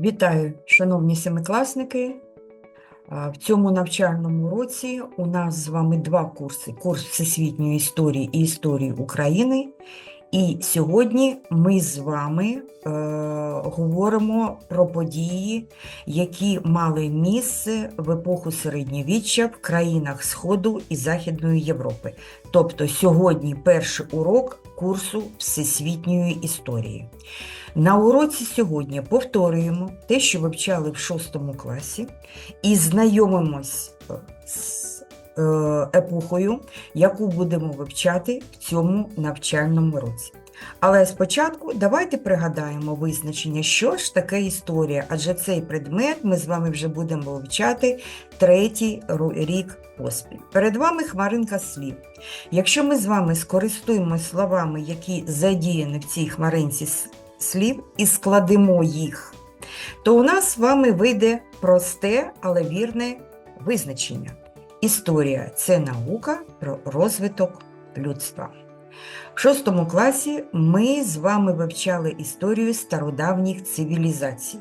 Вітаю, шановні семикласники. В цьому навчальному році у нас з вами два курси: курс Всесвітньої історії і історії України. І сьогодні ми з вами е, говоримо про події, які мали місце в епоху середньовіччя в країнах Сходу і Західної Європи. Тобто сьогодні перший урок курсу Всесвітньої історії. На уроці сьогодні повторюємо те, що вивчали в 6 класі, і знайомимось е, з е, епохою, яку будемо вивчати в цьому навчальному році. Але спочатку давайте пригадаємо визначення, що ж таке історія, адже цей предмет ми з вами вже будемо вивчати третій рік поспіль. Перед вами хмаринка слів. Якщо ми з вами скористуємося словами, які задіяні в цій хмаринці слів, і складемо їх, то у нас з вами вийде просте, але вірне визначення. Історія це наука про розвиток людства. В шостому класі ми з вами вивчали історію стародавніх цивілізацій.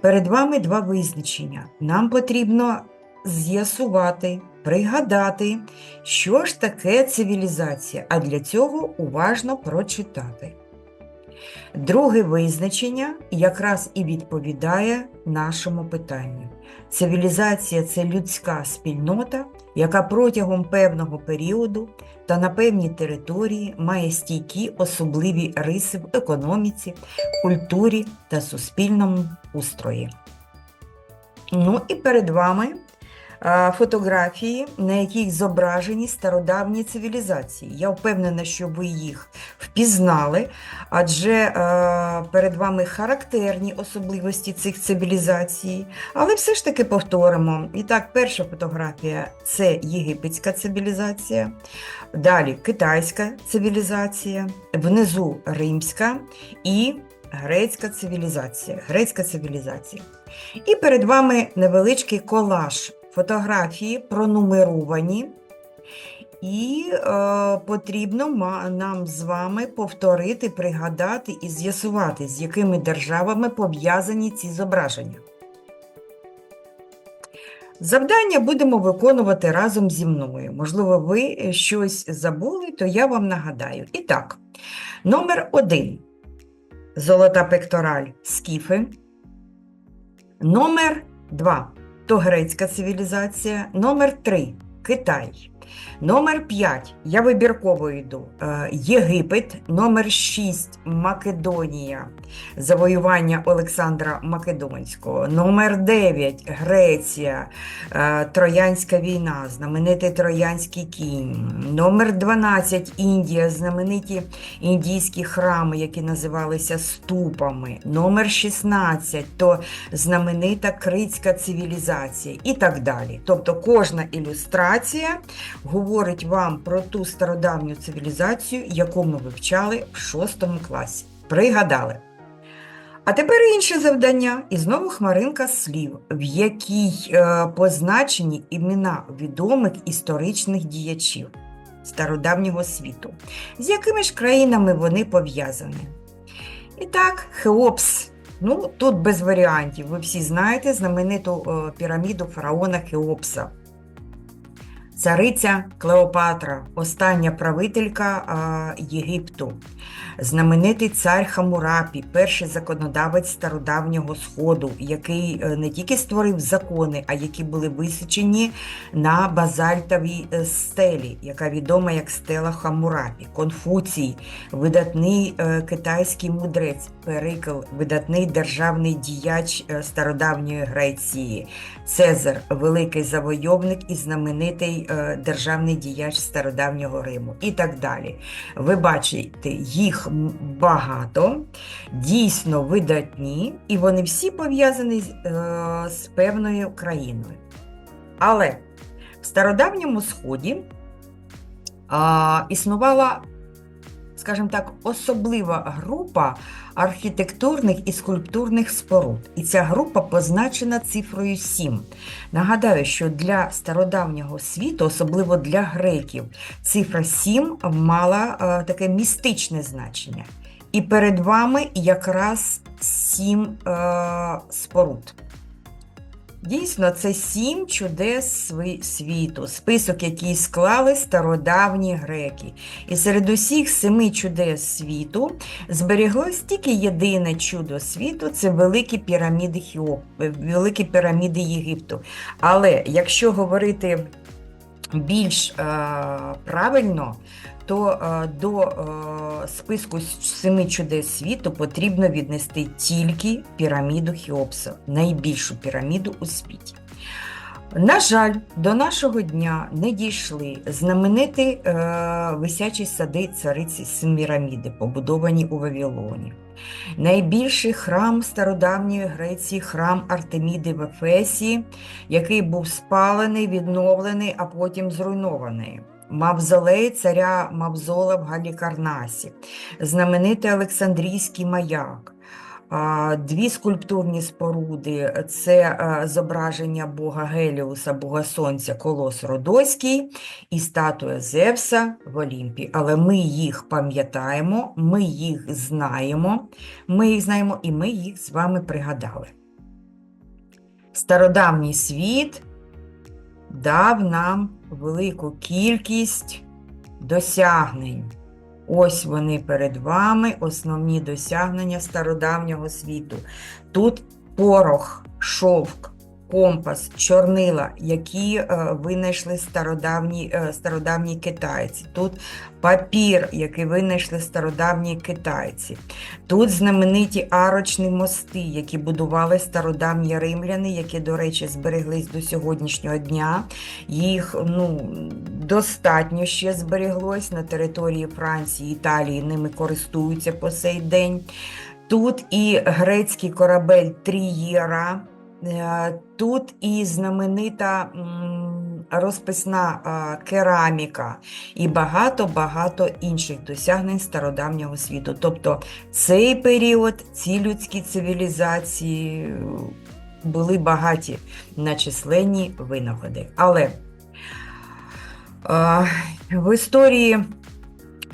Перед вами два визначення. Нам потрібно з'ясувати, пригадати, що ж таке цивілізація, а для цього уважно прочитати. Друге визначення якраз і відповідає нашому питанню. Цивілізація це людська спільнота, яка протягом певного періоду та на певній території має стійкі особливі риси в економіці, культурі та суспільному устрої. Ну і перед вами фотографії, на яких зображені стародавні цивілізації. Я впевнена, що ви їх впізнали, адже е, перед вами характерні особливості цих цивілізацій. Але все ж таки повторимо. І так, перша фотографія це єгипетська цивілізація, далі китайська цивілізація, внизу римська і грецька цивілізація. Грецька цивілізація. І перед вами невеличкий колаж фотографії пронумеровані. І е, потрібно нам з вами повторити, пригадати і з'ясувати, з якими державами пов'язані ці зображення. Завдання будемо виконувати разом зі мною. Можливо, ви щось забули, то я вам нагадаю. І так, номер один. Золота пектораль скіфи. Номер 2 то грецька цивілізація. Номер 3 Китай. Номер 5 я вибірково йду. Е, Єгипет. Номер 6 Македонія. Завоювання Олександра Македонського. Номер 9 Греція. Е, Троянська війна. Знаменитий Троянський кінь. Номер 12 Індія. Знамениті індійські храми, які називалися ступами. Номер 16 то знаменита критська цивілізація і так далі. Тобто кожна ілюстрація говорить вам про ту стародавню цивілізацію, яку ми вивчали в 6 класі. Пригадали. А тепер інше завдання, і знову хмаринка слів, в якій е, позначені імена відомих історичних діячів стародавнього світу, з якими ж країнами вони пов'язані. І так, Хеопс. Ну, тут без варіантів. Ви всі знаєте знамениту е, піраміду фараона Хеопса. Цариця Клеопатра, остання правителька а, Єгипту, знаменитий цар Хамурапі, перший законодавець стародавнього сходу, який е, не тільки створив закони, а які були висічені на базальтовій е, стелі, яка відома як стела Хамурапі, Конфуцій, видатний е, китайський мудрець, Перикл, видатний державний діяч стародавньої Греції, Цезар, великий завойовник і знаменитий державний діяч стародавнього Риму і так далі. Ви бачите, їх багато, дійсно видатні, і вони всі пов'язані з, е, певною країною. Але в стародавньому сході існувала, скажімо так, особлива група архітектурних і скульптурних споруд. І ця група позначена цифрою 7. Нагадаю, що для стародавнього світу, особливо для греків, цифра 7 мала е, таке містичне значення. І перед вами якраз сім е, споруд. Дійсно, це сім чудес світу, список, який склали стародавні греки. І серед усіх семи чудес світу збереглось тільки єдине чудо світу це великі піраміди Хіоп, великі піраміди Єгипту. Але якщо говорити більш е, правильно, то е, до е, списку семи чудес світу потрібно віднести тільки піраміду Хіопса, найбільшу піраміду у світі. На жаль, до нашого дня не дійшли знамениті е, висячі сади цариці Семіраміди, побудовані у Вавилоні. Найбільший храм стародавньої Греції, храм Артеміди в Ефесі, який був спалений, відновлений, а потім зруйнований. Мавзолей царя Мавзола в Галікарнасі, знаменитий Олександрійський маяк. Дві скульптурні споруди це е, зображення Бога Геліуса, Бога Сонця, Колос Родоський і статуя Зевса в Олімпі. Але ми їх пам'ятаємо, ми їх знаємо, ми їх знаємо і ми їх з вами пригадали. Стародавній світ дав нам велику кількість досягнень. Ось вони перед вами, основні досягнення стародавнього світу. Тут порох, шовк, компас, чорнила, які е, винайшли стародавні, е, стародавні китайці. Тут папір, який винайшли стародавні китайці. Тут знамениті арочні мости, які будували стародавні римляни, які, до речі, збереглись до сьогоднішнього дня. Їх ну, достатньо ще збереглось на території Франції, Італії, ними користуються по сей день. Тут і грецький корабель Трієра, тут і знаменита розписна е, кераміка, і багато-багато інших досягнень стародавнього світу. Тобто цей період, ці людські цивілізації е, були багаті на численні винаходи. Але е, в історії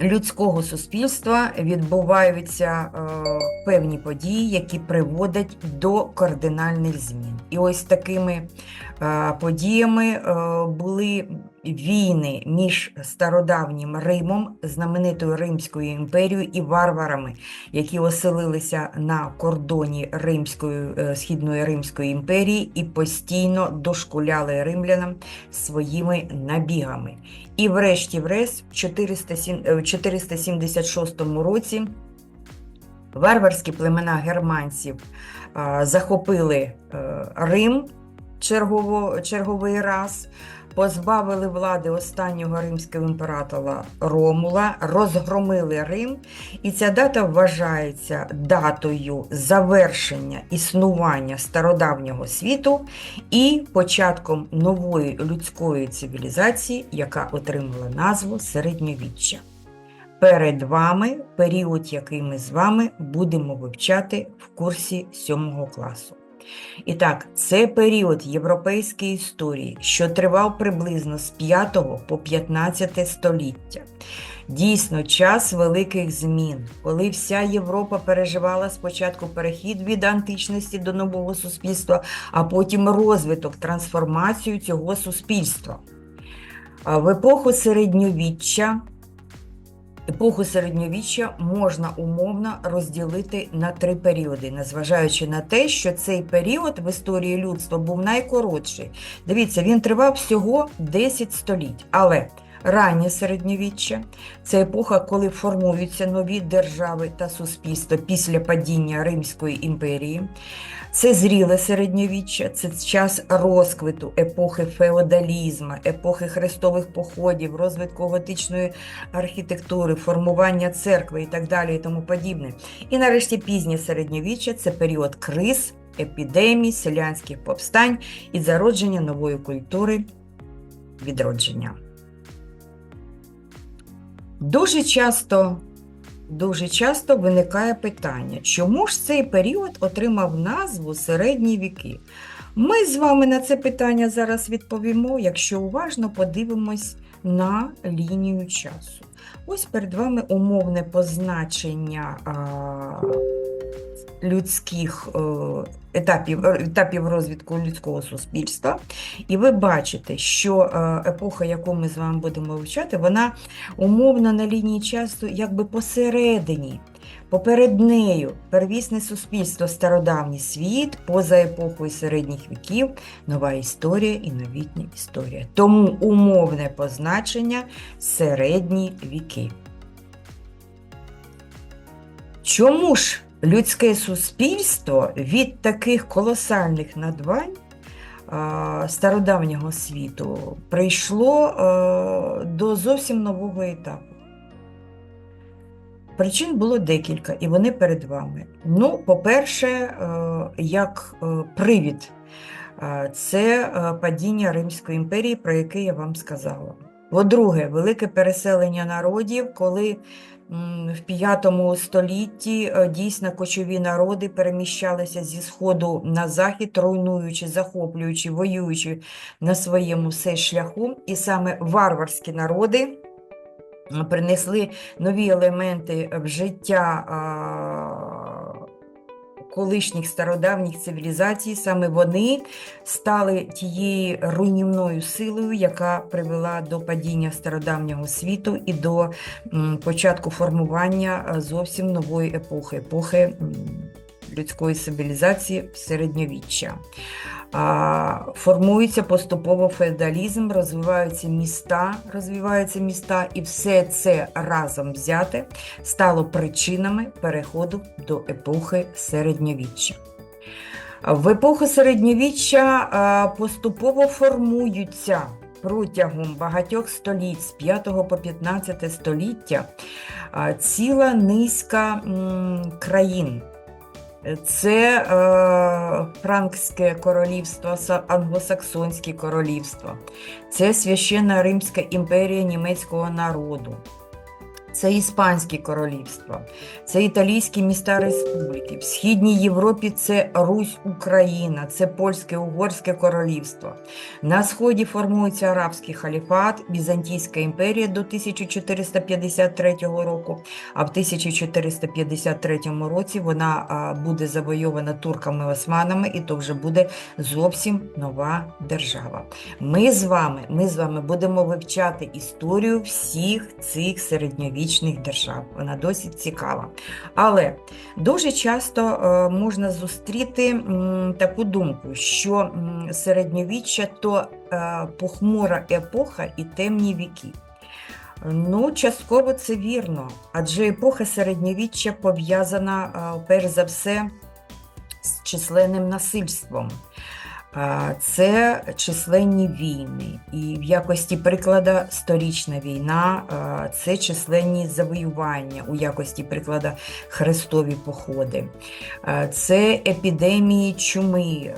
людського суспільства відбуваються е, певні події, які приводять до кардинальних змін. І ось такими е, подіями е, були війни між стародавнім Римом, знаменитою Римською імперією і варварами, які оселилися на кордоні Римської, е, Східної Римської імперії і постійно дошкуляли римлянам своїми набігами. І врешті-врешт, в 407 е, 476 році варварські племена германців захопили е, Рим чергово, черговий раз, позбавили влади останнього римського імператора Ромула, розгромили Рим, і ця дата вважається датою завершення існування стародавнього світу і початком нової людської цивілізації, яка отримала назву середньовіччя. Перед вами період, який ми з вами будемо вивчати в курсі 7 класу. І так, це період європейської історії, що тривав приблизно з 5 по 15 століття. Дійсно, час великих змін, коли вся Європа переживала спочатку перехід від античності до нового суспільства, а потім розвиток, трансформацію цього суспільства. В епоху середньовіччя Епоху середньовіччя можна умовно розділити на три періоди, незважаючи на те, що цей період в історії людства був найкоротший. Дивіться, він тривав всього 10 століть. Але раннє середньовіччя це епоха, коли формуються нові держави та суспільства після падіння Римської імперії. Це зріле середньовіччя, це час розквиту епохи феодалізму, епохи хрестових походів, розвитку готичної архітектури, формування церкви і так далі, і тому подібне. І нарешті пізнє середньовіччя це період криз, епідемій, селянських повстань і зародження нової культури відродження. Дуже часто Дуже часто виникає питання, чому ж цей період отримав назву середні віки? Ми з вами на це питання зараз відповімо, якщо уважно подивимось на лінію часу. Ось перед вами умовне позначення а, людських е, етапів, е, етапів розвитку людського суспільства. І ви бачите, що е, епоха, яку ми з вами будемо вивчати, вона умовно на лінії часу якби посередині. Поперед нею первісне суспільство, стародавній світ, поза епохою середніх віків, нова історія і новітня історія. Тому умовне позначення середні віки. Чому ж людське суспільство від таких колосальних надбань стародавнього світу прийшло до зовсім нового етапу? Причин було декілька, і вони перед вами. Ну, по-перше, е, як е, привід, е, це е, падіння Римської імперії, про яке я вам сказала. По-друге, велике переселення народів, коли в V столітті е, дійсно кочові народи переміщалися зі сходу на захід, руйнуючи, захоплюючи, воюючи на своєму все шляху, і саме варварські народи принесли нові елементи в життя колишніх стародавніх цивілізацій. Саме вони стали тією руйнівною силою, яка привела до падіння стародавнього світу і до початку формування зовсім нової епохи, епохи людської цивілізації середньовіччя. Формується поступово феодалізм, розвиваються міста, розвиваються міста, і все це разом взяте стало причинами переходу до епохи середньовіччя. В епоху середньовіччя поступово формуються протягом багатьох століть з 5 по 15 століття ціла низка країн. Це е, Франкське королівство, Са- англосаксонське королівство, це Священна Римська імперія німецького народу, це Іспанське королівство, це італійські міста республіки. В Східній Європі це Русь Україна, це Польське Угорське королівство. На Сході формується Арабський халіфат, Візантійська імперія до 1453 року. А в 1453 році вона буде завойована турками-османами, і то вже буде зовсім нова держава. Ми з вами, ми з вами будемо вивчати історію всіх цих середньовічних держав. Вона досить цікава. Але дуже часто е, можна зустріти таку думку, що середньовіччя то е, похмура епоха і темні віки. Ну, частково це вірно, адже епоха середньовіччя пов'язана перш за все з численним насильством. Це численні війни, і в якості приклада сторічна війна, це численні завоювання, у якості приклада хрестові походи, це епідемії чуми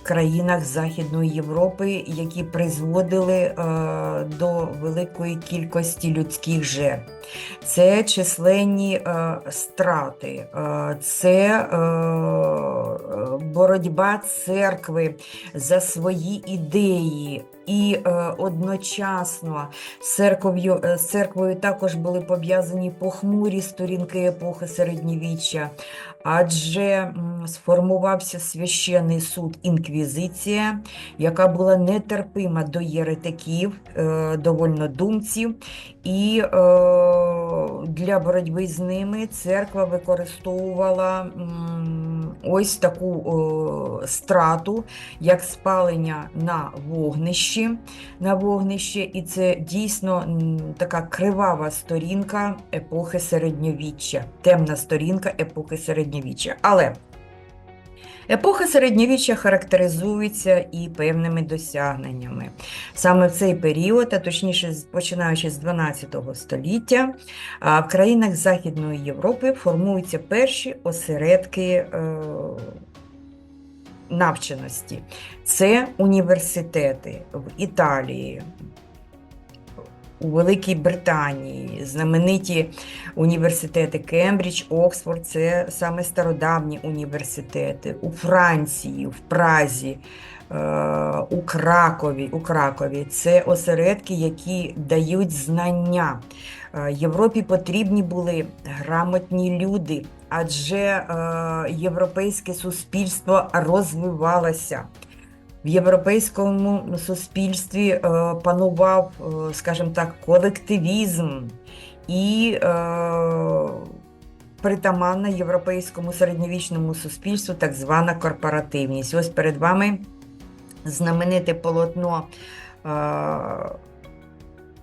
в країнах Західної Європи, які призводили до великої кількості людських жертв. Це численні страти, це боротьба церкви за свої ідеї. І е, одночасно з церков'ю, е, з церквою також були пов'язані похмурі сторінки епохи середньовіччя, адже сформувався священний суд інквізиція, яка була нетерпима до єретиків, е, до вольнодумців, і е, для боротьби з ними церква використовувала ось таку е, страту, як спалення на вогнищі, на вогнище, і це дійсно така кривава сторінка епохи середньовіччя, темна сторінка епохи середньовіччя. Але Епоха середньовіччя характеризується і певними досягненнями. Саме в цей період, а точніше, починаючи з 12 століття, в країнах Західної Європи формуються перші осередки е, навченості. Це університети в Італії, у Великій Британії, знамениті університети Кембридж, Оксфорд це саме стародавні університети. У Франції, в Празі е, у Кракові. У Кракові. Це осередки, які дають знання. Е, Європі потрібні були грамотні люди, адже е, європейське суспільство розвивалося. В європейському суспільстві е, панував, е, скажімо так, колективізм і е, притаманна європейському середньовічному суспільству так звана корпоративність. Ось перед вами знамените полотно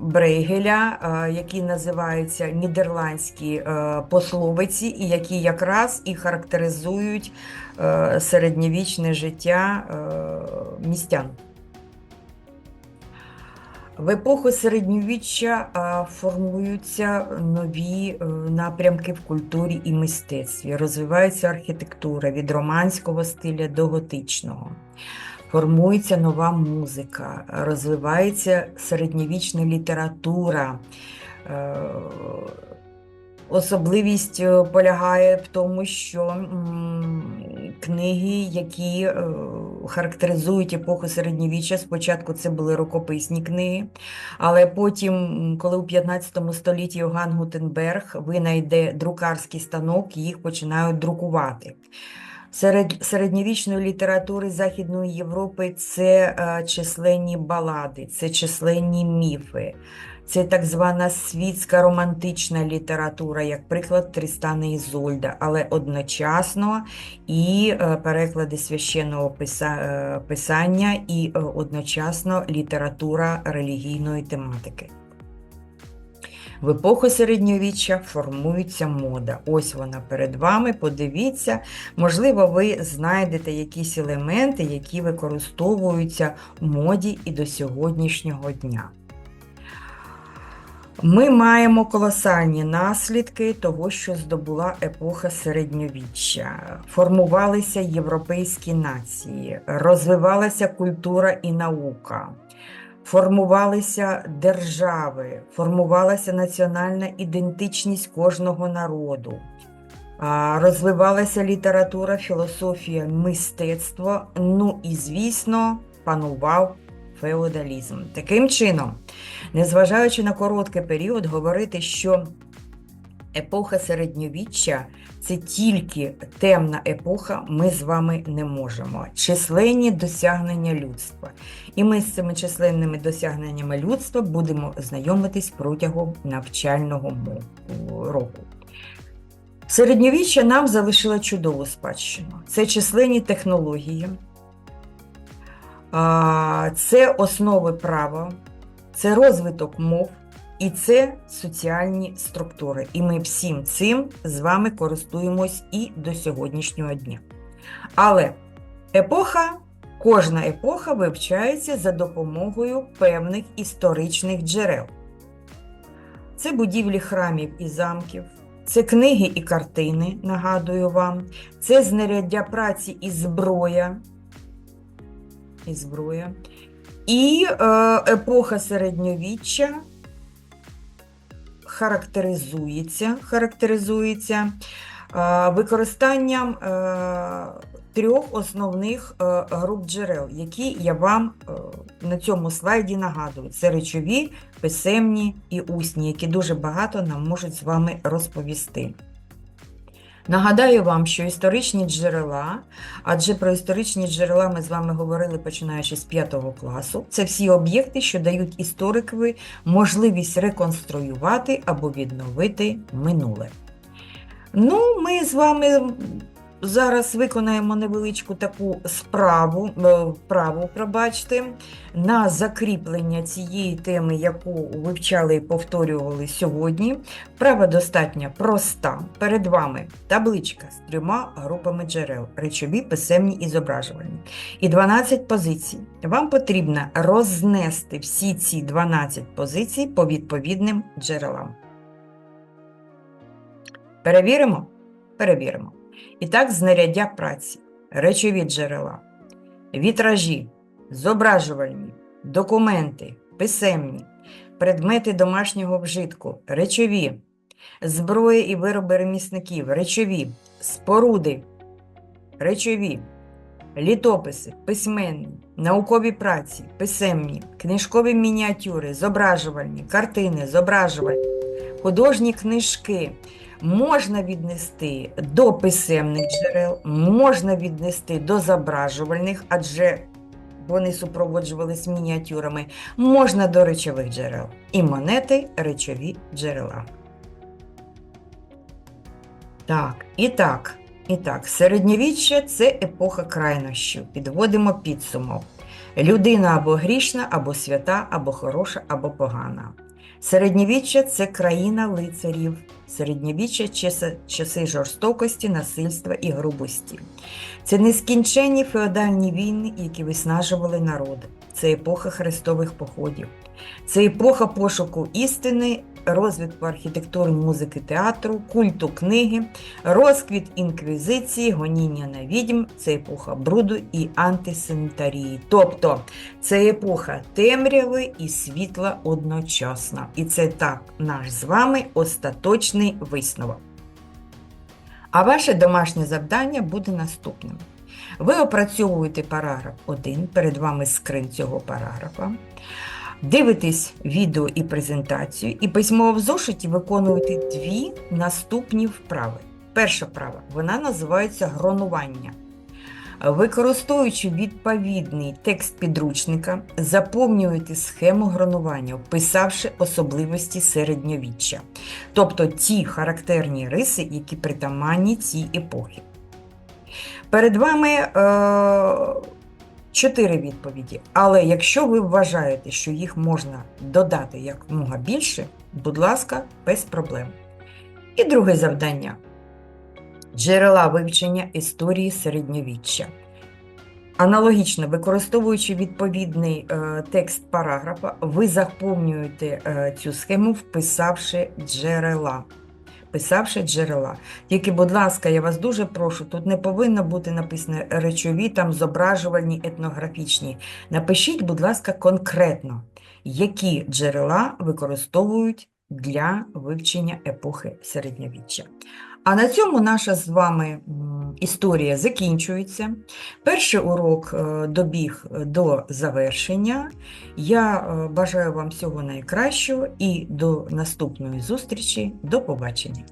Брейгеля, е, які називаються нідерландські е, пословиці, і які якраз і характеризують е, середньовічне життя містян. В епоху середньовіччя формуються нові напрямки в культурі і мистецтві. Розвивається архітектура від романського стиля до готичного. Формується нова музика, розвивається середньовічна література. Е, Особливість е, полягає в тому, що книги, які е, характеризують епоху середньовіччя, спочатку це були рукописні книги, але потім, коли у 15 столітті Йоганн Гутенберг винайде друкарський станок, їх починають друкувати. Серед середньовічної літератури Західної Європи це е, численні балади, це численні міфи, це так звана світська романтична література, як приклад Трістана Ізольда, але одночасно і е, переклади священного е, писання, і одночасно література релігійної тематики. В епоху середньовіччя формується мода. Ось вона перед вами. Подивіться, можливо, ви знайдете якісь елементи, які використовуються в моді і до сьогоднішнього дня. Ми маємо колосальні наслідки того, що здобула епоха середньовіччя. Формувалися європейські нації, розвивалася культура і наука, формувалися держави, формувалася національна ідентичність кожного народу. Розвивалася література, філософія, мистецтво. Ну і, звісно, панував феодалізм. Таким чином, незважаючи на короткий період, говорити, що епоха середньовіччя це тільки темна епоха, ми з вами не можемо. Численні досягнення людства. І ми з цими численними досягненнями людства будемо знайомитись протягом навчального року. Середньовіччя нам залишило чудову спадщину. Це численні технології, це основи права, це розвиток мов і це соціальні структури. І ми всім цим з вами користуємось і до сьогоднішнього дня. Але епоха, кожна епоха вивчається за допомогою певних історичних джерел. Це будівлі храмів і замків, це книги і картини, нагадую вам, це знаряддя праці і зброя. І зброя. І е, епоха середньовіччя характеризується, характеризується е, використанням е, трьох основних е, груп джерел, які я вам на цьому слайді нагадую. Це речові, писемні і усні, які дуже багато нам можуть з вами розповісти. Нагадаю вам, що історичні джерела, адже про історичні джерела ми з вами говорили починаючи з 5 класу, це всі об'єкти, що дають історикові можливість реконструювати або відновити минуле. Ну, ми з вами зараз виконаємо невеличку таку справу, е, вправу, пробачте, на закріплення цієї теми, яку вивчали і повторювали сьогодні. Вправа достатньо проста. Перед вами табличка з трьома групами джерел, речові, писемні і зображувальні. І 12 позицій. Вам потрібно рознести всі ці 12 позицій по відповідним джерелам. Перевіримо? Перевіримо. І так, знаряддя праці, речові джерела, вітражі, зображувальні, документи, писемні, предмети домашнього вжитку, речові, зброя і вироби ремісників, речові, споруди, речові, літописи, письменні, наукові праці, писемні, книжкові мініатюри, зображувальні, картини, зображувальні, художні книжки можна віднести до писемних джерел, можна віднести до зображувальних, адже вони супроводжувались мініатюрами, можна до речових джерел. І монети речові джерела. Так, і так, і так, середньовіччя це епоха крайнощів. Підводимо підсумок. Людина або грішна, або свята, або хороша, або погана. Середньовіччя це країна лицарів. Середньовіччя часи, жорстокості, насильства і грубості. Це нескінченні феодальні війни, які виснажували народи. Це епоха хрестових походів. Це епоха пошуку істини, розвитку архітектури, музики, театру, культу книги, розквіт інквізиції, гоніння на відьм, це епоха бруду і антисанітарії. Тобто це епоха темряви і світла одночасно. І це так наш з вами остаточний висновок. А ваше домашнє завдання буде наступним. Ви опрацьовуєте параграф 1, перед вами скрин цього параграфа. Дивитесь відео і презентацію, і письмово в зошиті виконуєте дві наступні вправи. Перша вправа вона називається гронування. Використовуючи відповідний текст підручника, заповнюєте схему гронування, вписавши особливості середньовіччя, тобто ті характерні риси, які притаманні цій епохі. Перед вами е, чотири відповіді, але якщо ви вважаєте, що їх можна додати якомога більше, будь ласка, без проблем. І друге завдання джерела вивчення історії середньовіччя. Аналогічно, використовуючи відповідний е, текст параграфа, ви заповнюєте е, цю схему, вписавши джерела. Писавши джерела. Тільки, будь ласка, я вас дуже прошу, тут не повинно бути написано речові, там зображувальні, етнографічні. Напишіть, будь ласка, конкретно, які джерела використовують для вивчення епохи середньовіччя. А на цьому наша з вами історія закінчується. Перший урок е, добіг до завершення. Я е, бажаю вам всього найкращого і до наступної зустрічі. До побачення!